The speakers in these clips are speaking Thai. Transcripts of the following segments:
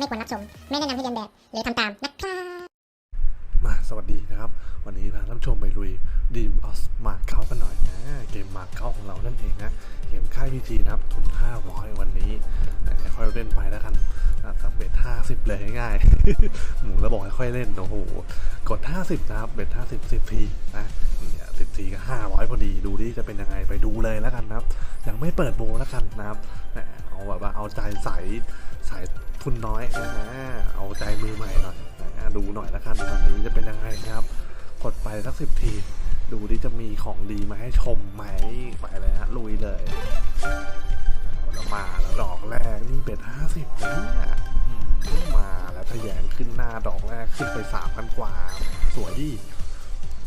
ตามนะครับ มาสวัสดีนะครับ วันนี้พาท่านผู้ชมไปลุยดีมออสมาเก๊ากันหน่อยนะเกมมาเก๊าของเรานั่นเองนะเกมค่ายพีจีนะครับทุน 500 วันนี้ค่อยเล่นไปแล้วกันนะครับเบ็ด50 เลยง่ายหมูแล้วบอกให้ค่อยเล่นโอ้โหกด 50 นะครับเบ็ด50 10ทีนะเนี่ย10ทีก็500พอดีดูดิจะเป็นยังไงไปดูเลยแล้วกันนะครับ ยังไม่เปิดโบแล้วกันนะครับแหมเอาแบบว่าเอาใจใสใส ทุนน้อยนะฮะเอาใจมือใหม่หน่อยนะดูหน่อยแล้วกันวันนี้จะเป็นยังไงนะครับ กดไปสักสิบที ดูดิจะมีของดีมาให้ชมไหมไปเลยฮะลุยเลยเอามาแล้วดอกแรกนี่เป็นห้าสิบนะเนี่ยมาแล้วทะแยงขึ้นหน้าดอกแรกขึ้นไปสามพันกว่า สวยดิ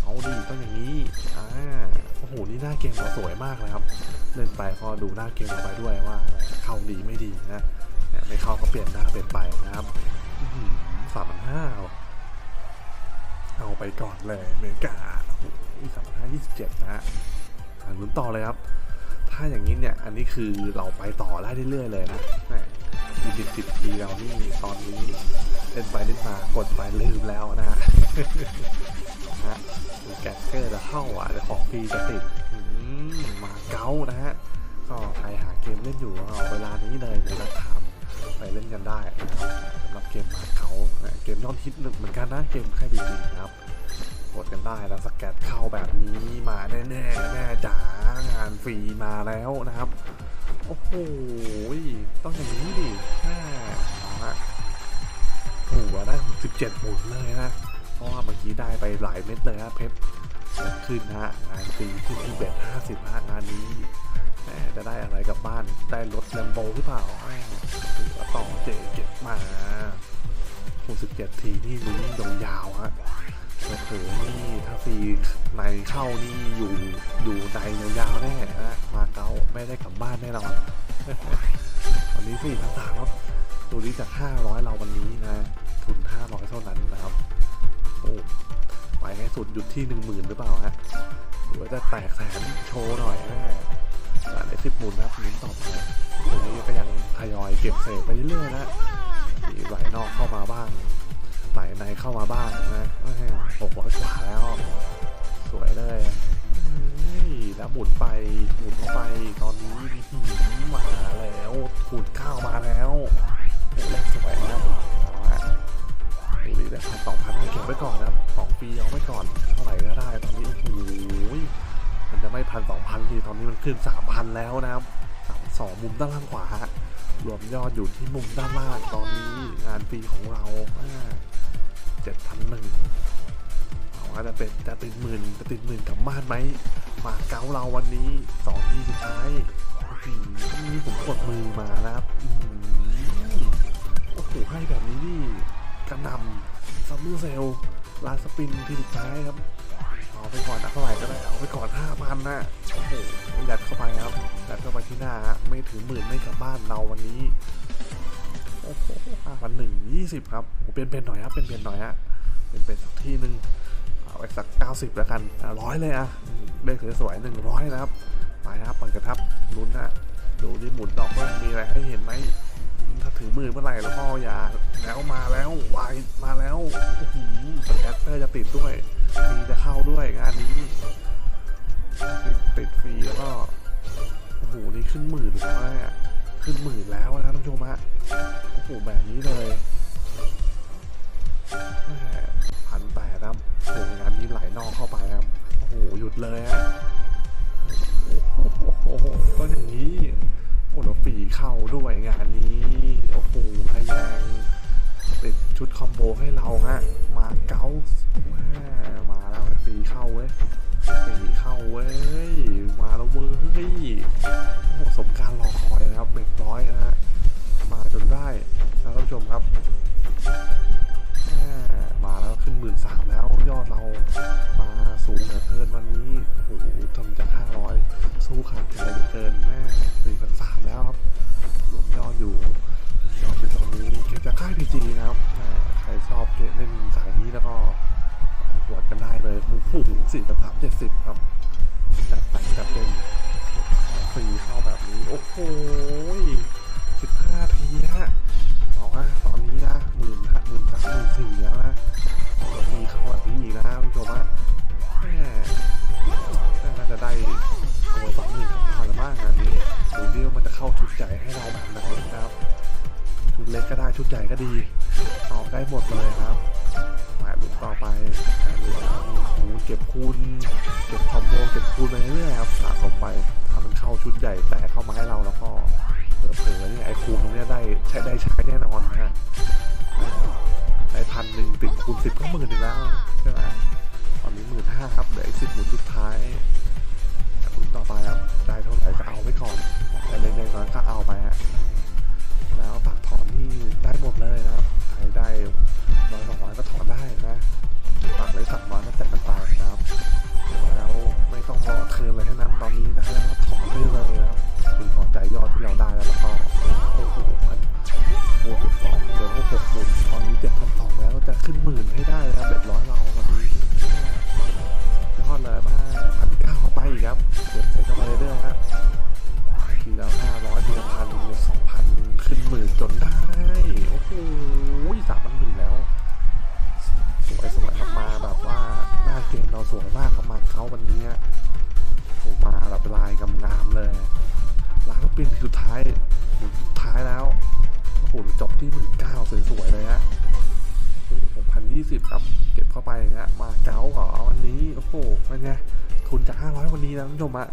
เอาดีต้องอย่างนี้ อ่า โอ้โห นี่หน้าเกมเราสวยมากเลยครับ เล่นไปก็ดูหน้าเกมเราไปด้วยว่า เข้าดีไม่ดีนะ ไม่เข้าก็เปลี่ยนหน้าเปลี่ยนไปนะครับสามพันห้าเอาไปก่อนเลยเมกาสามพันห้ายี่สิบเจ็ดนะฮะลุ้นต่อเลยครับ ถ้าอย่างนี้เนี่ย อันนี้คือเราไปต่อได้เรื่อยๆเลยนะอีกสิบทีเรานี่ตอนนี้เล่นไปเล่นมากดไปลืมแล้วนะฮะนะฮะแกเกอร์จะเข้าอะแต่ของฟรีจะติดมาเก๊านะฮะก็ใครหาเกมเล่นอยู่เอาเวลานี้เลยในรัฐธรรม ไปเล่นกันได้นะครับสำหรับเกมมาเก๊าเกมยอดฮิตหนึ่งเหมือนกันนะเกมค่ายบีจีนะครับกดกันได้แล้วสแกตเข้าแบบนี้มาแน่ๆแน่จ๋างานฟรีมาแล้วนะครับ โอ้โหต้องอย่างนี้ดิแม่เอาฮะหัวได้สิบเจ็ดหมุนเลยนะ เพราะว่าเมื่อกี้ได้ไปหลายเม็ดเลยฮะเพชรขึ้นฮะงานฟรีขึ้นที่เบ็ดห้าสิบฮะงานนี้ จะได้อะไรกลับบ้าน ได้รถแลมโบหรือเปล่าแหมถือว่าต่อเจเก็บมาหกสิบเจ็ดทีนี่ลุ้นยาวๆฮะเผลอๆนี่ถ้าฟรีในเข้านี่อยู่อยู่ในยาวๆแน่ฮะมาเก๊าไม่ได้กลับบ้านแน่นอนวันนี้สี่พันสามครับดูดีจากห้าร้อยเราวันนี้นะ ทุนห้าร้อยเท่านั้นนะครับ โอ้ไปให้สุดหยุดที่หนึ่งหมื่นหรือเปล่าฮะหรือว่าจะแตกแสนโชว์หน่อยแม่ในสิบหมุนนะครับนิ้นต่อไปตรงนี้ก็ยังทยอยเก็บเศษไปเรื่อยนะมีไหลนอกเข้ามาบ้างไหลในเข้ามาบ้างนะหกร้อยกว่าแล้ว สวยเลยแล้วหมุนไปหมุนเข้าไปตอนนี้มีหินมาแล้วขุดข้าวมาแล้วเลขสวยนะเอาฮะดูดิได้พันสองพันเก็บไว้ก่อนนะครับของฟรีเอาไว้ก่อน เท่าไหร่ก็ได้ตอนนี้โอ้โห พันสองพันทีตอนนี้มันขึ้นสามพันแล้วนะครับสามสองมุมด้านล่างขวารวมยอดอยู่ที่มุมด้านล่างตอนนี้งานฟรีของเราเจ็ดพันหนึ่งเอาว่าจะเป็นจะติดหมื่นจะติดหมื่นกลับบ้านไหมมาเก้าเราวันนี้สองทีสุดท้ายนี่ผมกดมือมานะครับอื้อหือโอ้โหให้แบบนี้นี่กระนำซัมเมอร์เซลลาสปินที่สุดท้ายครับ เอาไปก่อนนะเท่าไหร่ก็ได้เอาไปก่อนห้าพันนะโอ้โหยัดเข้าไปครับยัดเข้าไปที่หน้าฮะไม่ถึงหมื่นไม่กลับบ้านเราวันนี้โอ้โหห้าพันหนึ่งยี่สิบครับโอ้เป็นเป็นหน่อยครับเป็นเป็นหน่อยฮะเป็นเป็นสักที่หนึ่งเอาไปสักเก้าสิบแล้วกันร้อยเลยอะเลขสวยๆหนึ่งร้อยนะครับไปครับปิดกระทับลุ้นฮะดูที่หมุนดอกว่ามีอะไรให้เห็นไหม ถ้าถึงหมื่นเมื่อไหร่แล้วก็อย่าแล้วมาแล้ววายมาแล้วโอ้โหสแกตเตอร์จะติดด้วยฟรีจะเข้าด้วยงานนี้ ติดติดฟรีแล้วก็โอ้โหนี่ขึ้นหมื่นแล้วเนี่ขึ้นหมื่นแล้วนะครับท่านผู้ชมฮะโอ้โหแบบนี้เลยพันแปดครับโอ้โหงานนี้ไหลนอกเข้าไปครับโอ้โหหยุดเลยฮะโอ้โหก็อย่างนี้ โอ้สมการรอคอยนะครับเบ็ดร้อยนะฮะมาจนได้นะท่านผู้ชมครับแม่มาแล้วขึ้นหมื่นสามแล้วยอดเรามาสูงเหลือเกินวันนี้โอ้โหทำจากห้าร้อยสู้ขาดใจเหลือเกินแม่สี่พันสามแล้วครับรวมยอดอยู่ยอดอยู่ตอนนี้เก็บจากค่ายพีจีนะครับใครชอบเล่นสายนี้แล้วก็หวดกันได้เลยโอ้โหสี่พันสามเจ็ดสิบครับจัดไปจัดเป็น ฟรีเข้าแบบนี้ โอ้โหสิบห้าทีฮะเอาฮะตอนนี้นะหมื่นห้าหมื่นสามหมื่นสี่แล้วนะฟรีเข้าแบบนี้อีกแล้วคุณผู้ชมฮะน่าจะได้ตัวสองหมื่นสองพันละมากงานนี้ดูดิว่ามันจะเข้าชุดใหญ่ให้เราแบบไหนนะครับ ชุดเล็กก็ได้ชุดใหญ่ก็ดีออกได้หมดเลยครับหปาลุ้นต่อไปแมาลุ้นคูณเก็บคูณเก็บคอมโบเก็บคูณไปเรื่อยครับสะสมไป มันเข้าชุดใหญ่แต่เข้ามาให้เราแล้วก็เผลอๆเนี่ยไอ้คูณตรงเนี้ยได้ใช้ได้ใช้แน่นอนนะฮะไอ้พันหนึ่งติดคูณสิบก็หมื่นหนึ่งแล้วใช่ไหมตอนนี้หมื่นห้าครับเดี๋ยวไอ้สิบหมื่นสุดท้ายหมุนสุดท้ายแล้วโอ้โหจบที่หมื่นเก้าสวยๆเลยฮะหกพันยี่สิบครับ เก็บเข้าไปนะมาเก้าเหรอวันนี้ โอ้โหเป็นไงทุนจากห้าร้อยวันนี้นะท่านผู้ชมอะ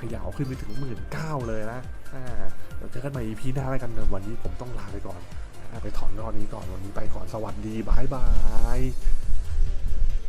ขยาวขึ้นไปถึงหมื่นเก้าเลยนะอ่าเดี๋ยวเจอกันใหม่ EP หน้าแล้วกันเดี๋ยววันนี้ผมต้องลาไปก่อน ไปถอนรอดนี้ก่อนวันนี้ไปก่อนสวัสดีบายบาย